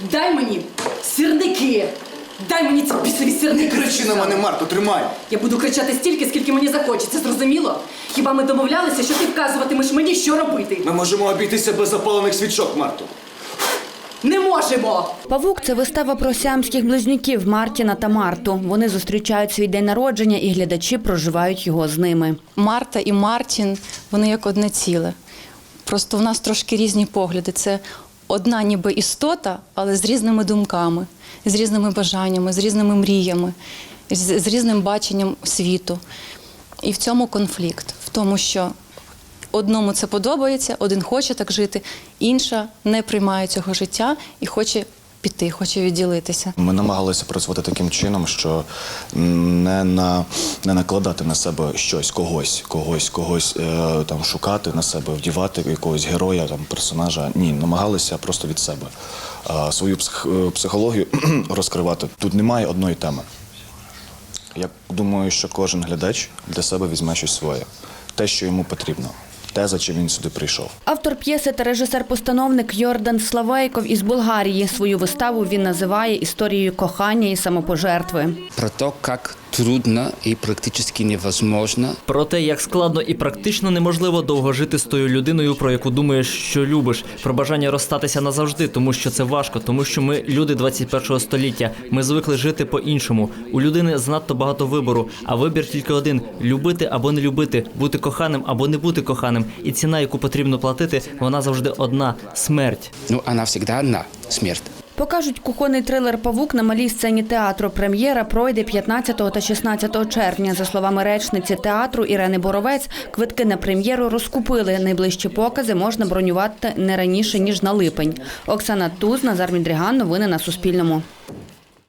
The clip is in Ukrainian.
Дай мені сірники! Дай мені ці бісові сірники! Кричи на мене, Марто, тримай! Я буду кричати стільки, скільки мені захочеться, зрозуміло? Хіба ми домовлялися, що ти вказуватимеш мені, що робити? Ми можемо обійтися без запалених свічок, Марто. Не можемо! Павук це вистава про сіамських близнюків Мартіна та Марту. Вони зустрічають свій день народження, і глядачі проживають його з ними. Марта і Мартін вони як одне ціле. Просто в нас трошки різні погляди. Це одна ніби істота, але з різними думками, з різними бажаннями, з різними мріями, з, з різним баченням світу. І в цьому конфлікт, в тому, що одному це подобається, один хоче так жити, інша не приймає цього життя і хоче піти, хоче відділитися. Ми намагалися працювати таким чином, що не, на, не накладати на себе щось, когось, когось, когось е, там шукати на себе, вдівати якогось героя, там персонажа. Ні, намагалися просто від себе е, свою псих, е, психологію розкривати. Тут немає одної теми. Я думаю, що кожен глядач для себе візьме щось своє, те, що йому потрібно, те, за чим він сюди прийшов. Автор п'єси та режисер-постановник Йордан Славейков із Болгарії. Свою виставу він називає історією кохання і самопожертви. про то, как трудно и практически невозможно Про те, як складно і практично неможливо довго жити з тою людиною, про яку думаєш, що любиш, про бажання розстатися назавжди, тому що це важко, тому що ми люди 21 століття. Ми звикли жити по-іншому. У людини занадто багато вибору, а вибір тільки один: любити або не любити, бути коханим або не бути коханим. І ціна, яку потрібно платити, вона завжди одна смерть. Ну, она всегда одна – смерть. Покажуть кухонний трилер Павук на малій сцені театру. Прем'єра пройде 15 та 16 червня. За словами речниці театру Ірени Боровець, квитки на прем'єру розкупили. Найближчі покази можна бронювати не раніше ніж на липень. Оксана Туз, Назар Мідріган. Новини на Суспільному.